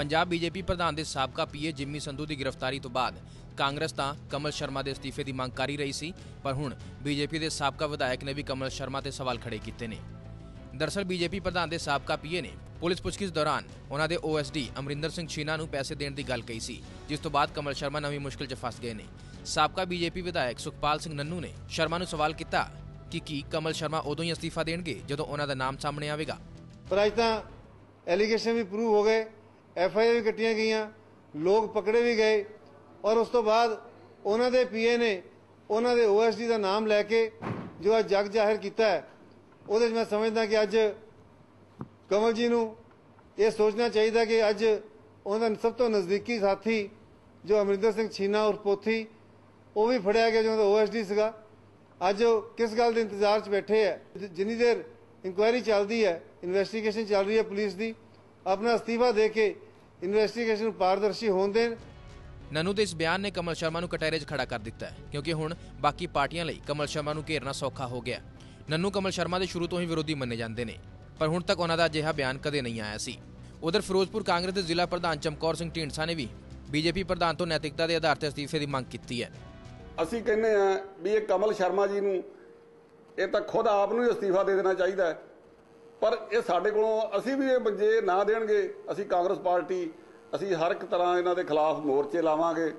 Punjab BJP ਪ੍ਰਧਾਨ ਦੇ ਸਾਬਕਾ ਪੀਏ ਜਿੰਮੀ ਸੰਧੂ ਦੀ ਗ੍ਰਿਫਤਾਰੀ ਤੋਂ ਬਾਅਦ ਕਾਂਗਰਸ ਤਾਂ ਕਮਲ ਸ਼ਰਮਾ ਦੇ ਅਸਤੀਫੇ ਦੀ ਮੰਗ ਕਰ ਰਹੀ ਸੀ, ਪਰ ਹੁਣ ਬੀਜੇਪੀ ਦੇ ਸਾਬਕਾ ਵਿਧਾਇਕ ਨੇ ਵੀ ਕਮਲ ਸ਼ਰਮਾ ਤੇ ਸਵਾਲ ਖੜੇ ਕੀਤੇ ਨੇ। ਦਰਸਲ ਬੀਜੇਪੀ ਪ੍ਰਧਾਨ ਦੇ ਸਾਬਕਾ ਪੀਏ ਨੇ ਪੁਲਿਸ ਪੁੱਛਗਿੱਛ ਦੌਰਾਨ ਉਹਨਾਂ ਦੇ ਓਐਸਡੀ ਅਮਰਿੰਦਰ ਸਿੰਘ ਛੀਨਾ ਨੂੰ ਪੈਸੇ ਦੇਣ ਦੀ ਗੱਲ ਕਹੀ ਸੀ, ਜਿਸ ਤੋਂ ਬਾਅਦ ਕਮਲ ਸ਼ਰਮਾ ਨਵੀਂ ਮੁਸ਼ਕਲ 'ਚ ਫਸ ਗਏ ਨੇ। ਸਾਬਕਾ ਬੀਜੇਪੀ ਵਿਧਾਇਕ ਸੁਖਪਾਲ ਸਿੰਘ ਨੰਨੂ ਨੇ ਸ਼ਰਮਾ ਨੂੰ ਸਵਾਲ ਕੀਤਾ ਕਿ ਕੀ ਕਮਲ ਸ਼ਰਮਾ ਉਦੋਂ ਹੀ ਅਸਤੀਫਾ ਦੇਣਗੇ ਜਦੋਂ ਉਹਨਾਂ ਦਾ ਨਾਮ ਸਾਹਮਣੇ ਆਵੇਗਾ। ਪਰ ਅੱਜ ਤਾਂ ਐਲੀਗੇਸ਼ਨ ਵੀ ਪ੍ਰੂਵ ਹੋ ਗਏ। ਐਫ ਆਈ ਆਰ ਵੀ ਕੱਟੀਆਂ ਗਈਆਂ, ਲੋਕ ਪਕੜੇ ਵੀ ਗਏ ਔਰ ਉਸ ਤੋਂ ਬਾਅਦ ਉਹਨਾਂ ਦੇ ਪੀਏ ਨੇ ਉਹਨਾਂ ਦੇ ਓਐਸਡੀ ਦਾ ਨਾਮ ਲੈ ਕੇ ਜੋ ਅੱਜ ਜਗ ਜ਼ਾਹਿਰ ਕੀਤਾ ਹੈ, ਉਹਦੇ 'ਚ ਮੈਂ ਸਮਝਦਾ ਕਿ ਅੱਜ ਕਮਲ ਜੀ ਨੂੰ ਇਹ ਸੋਚਣਾ ਚਾਹੀਦਾ ਕਿ ਅੱਜ ਉਹਨਾਂ ਦਾ ਸਭ ਤੋਂ ਨਜ਼ਦੀਕੀ ਸਾਥੀ ਜੋ ਅਮਰਿੰਦਰ ਸਿੰਘ ਛੀਨਾ ਔਰ ਪੋਥੀ, ਉਹ ਵੀ ਫੜਿਆ ਗਿਆ ਜੋ ਉਹਦਾ ਓਐਸਡੀ ਸੀਗਾ। ਅੱਜ ਉਹ ਕਿਸ ਗੱਲ ਦੇ ਇੰਤਜ਼ਾਰ 'ਚ ਬੈਠੇ ਹੈ? ਜਿੰਨੀ ਦੇਰ ਇਨਕੁਆਇਰੀ ਚੱਲਦੀ ਹੈ, ਇਨਵੈਸਟੀਗੇਸ਼ਨ ਚੱਲ ਰਹੀ ਹੈ ਪੁਲਿਸ ਦੀ, ਆਪਣਾ ਅਸਤੀਫਾ ਦੇ ਕੇ ਇਨਵੈਸਟੀਗੇਸ਼ਨ ਨੂੰ ਪਾਰਦਰਸ਼ੀ ਹੋਣ ਦੇਣ। ਨਨੂ ਦੇ ਇਸ ਬਿਆਨ ਨੇ ਕਮਲ ਸ਼ਰਮਾ ਨੂੰ ਕਟਹਿਰੇ 'ਚ ਖੜਾ ਕਰ ਦਿੱਤਾ ਹੈ ਕਿਉਂਕਿ ਹੁਣ ਬਾਕੀ ਪਾਰਟੀਆਂ ਲਈ ਕਮਲ ਸ਼ਰਮਾ ਨੂੰ ਘੇਰਨਾ ਸੌਖਾ ਹੋ ਗਿਆ। ਨਨੂ ਕਮਲ ਸ਼ਰਮਾ ਦੇ ਸ਼ੁਰੂ ਤੋਂ ਹੀ ਵਿਰੋਧੀ ਮੰਨੇ ਜਾਂਦੇ ਨੇ ਪਰ ਹੁਣ ਤੱਕ ਉਹਨਾਂ ਦਾ ਅਜਿਹਾ ਬਿਆਨ ਕਦੇ ਨਹੀਂ ਆਇਆ ਸੀ। ਉਧਰ ਫਿਰੋਜ਼ਪੁਰ ਕਾਂਗਰਸ ਦੇ ਜ਼ਿਲ੍ਹਾ ਪ੍ਰਧਾਨ ਚਮਕੌਰ ਸਿੰਘ ਢੀਂਡਸਾ ਨੇ ਵੀ ਬੀਜੇਪੀ ਪ੍ਰਧਾਨ ਤੋਂ ਨੈਤਿਕਤਾ ਦੇ ਆਧਾਰ ਤੇ ਅਸਤੀਫੇ ਦੀ ਮੰਗ ਕੀਤੀ ਹੈ। ਅਸੀਂ ਕਹਿੰਦੇ ਆ ਵੀ ਇਹ ਕਮਲ ਸ਼ਰਮਾ ਜੀ ਨੂੰ ਇਹ ਤਾਂ ਖੁਦ ਆਪ ਨੂੰ ਹੀ ਅਸਤੀਫਾ ਦੇ ਦੇਣਾ ਚਾਹੀਦਾ ਹੈ। ਪਰ ਇਹ ਸਾਡੇ ਕੋਲੋਂ ਅਸੀਂ ਵੀ ਇਹ ਬੰਜੇ ਨਾ ਦੇਣਗੇ, ਅਸੀਂ ਕਾਂਗਰਸ ਪਾਰਟੀ, ਅਸੀਂ ਹਰ ਇੱਕ ਤਰ੍ਹਾਂ ਇਹਨਾਂ ਦੇ ਖਿਲਾਫ ਮੋਰਚੇ ਲਾਵਾਂਗੇ।